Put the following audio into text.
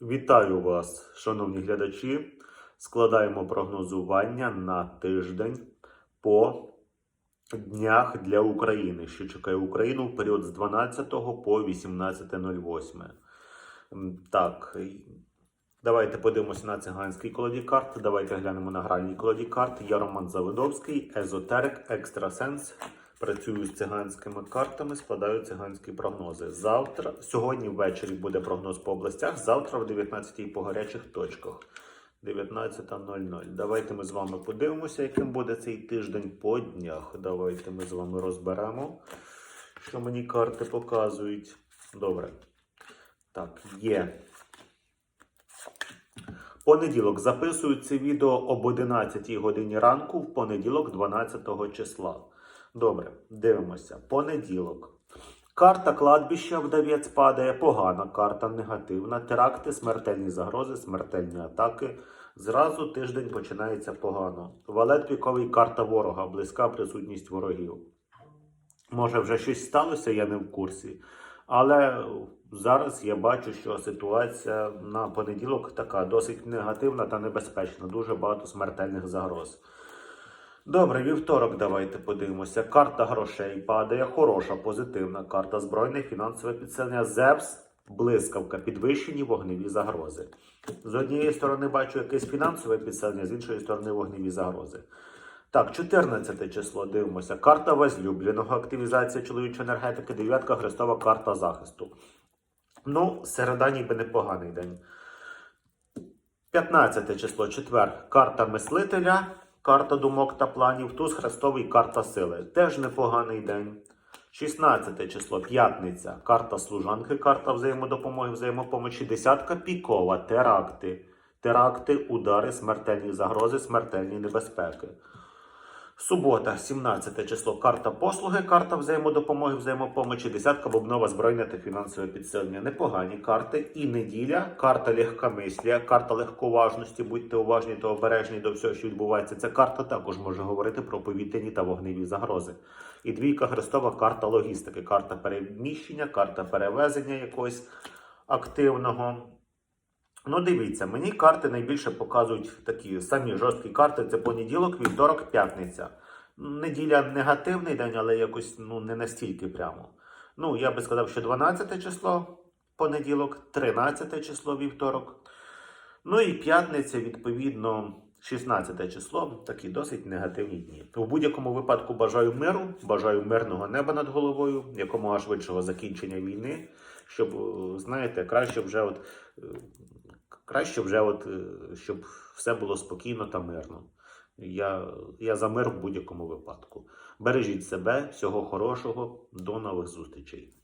Вітаю вас, шановні глядачі. Складаємо прогнозування на тиждень по днях для України, що чекає Україну в період з 12 по 18.08. Так, давайте подивимося на циганський колоді карт. Давайте глянемо на гральній колоді карт. Я Роман Заводовський, езотерик, екстрасенс. Працюю з циганськими картами, складаю циганські прогнози. Завтра, сьогодні ввечері буде прогноз по областях. Завтра в 19 по гарячих точках. 19.00. Давайте ми з вами подивимося, яким буде цей тиждень по днях. Давайте ми з вами розберемо, що мені карти показують. Добре. Так, є. Понеділок записую це відео об 11 годині ранку, в понеділок, 12 числа. Добре, дивимося. Понеділок. Карта кладбища вдавець падає, погана карта, негативна. Теракти, смертельні загрози, смертельні атаки. Зразу тиждень починається погано. Валет піковий карта ворога, близька присутність ворогів. Може, вже щось сталося, я не в курсі. Але зараз я бачу, що ситуація на понеділок така досить негативна та небезпечна. Дуже багато смертельних загроз. Добре, вівторок давайте подивимося. Карта грошей падає, хороша, позитивна карта збройне, фінансове підсилення. ЗЕПС, блискавка, підвищені вогневі загрози. З однієї сторони бачу якесь фінансове підсилення, з іншої сторони вогневі загрози. Так, 14 число дивимося. Карта возлюбленого, активізація чоловічої енергетики, дев'ятка хрестова карта захисту. Ну, середа ніби непоганий день. 15 число, четвер. Карта мислителя, карта думок та планів, туз хрестовий, карта сили. Теж непоганий день. 16 число, п'ятниця. Карта служанки, карта взаємодопомоги, взаємопомочі. Десятка пікова, теракти. Теракти, удари, смертельні загрози, смертельні небезпеки. Субота, 17 число. Карта послуги, карта взаємодопомоги, взаємопомочі, десятка бобнова збройне та фінансове підсилення. Непогані карти. І неділя, карта легкомислія, карта легковажності. Будьте уважні та обережні до всього, що відбувається. Ця карта також може говорити про повітряні та вогневі загрози. І двійка хрестова карта логістики, карта переміщення, карта перевезення якогось активного. Ну, дивіться, мені карти найбільше показують такі самі жорсткі карти. Це понеділок, вівторок, п'ятниця. Неділя негативний день, але якось ну, не настільки прямо. Ну, я би сказав, що 12 число понеділок, 13 число вівторок. Ну і п'ятниця, відповідно, 16 число. Такі досить негативні дні. У будь-якому випадку бажаю миру, бажаю мирного неба над головою, якомога швидшого закінчення війни, щоб, е, знаєте, краще вже от. Краще вже, от, е, щоб все було спокійно та мирно. Я, я за мир в будь-якому випадку. Бережіть себе, всього хорошого, до нових зустрічей.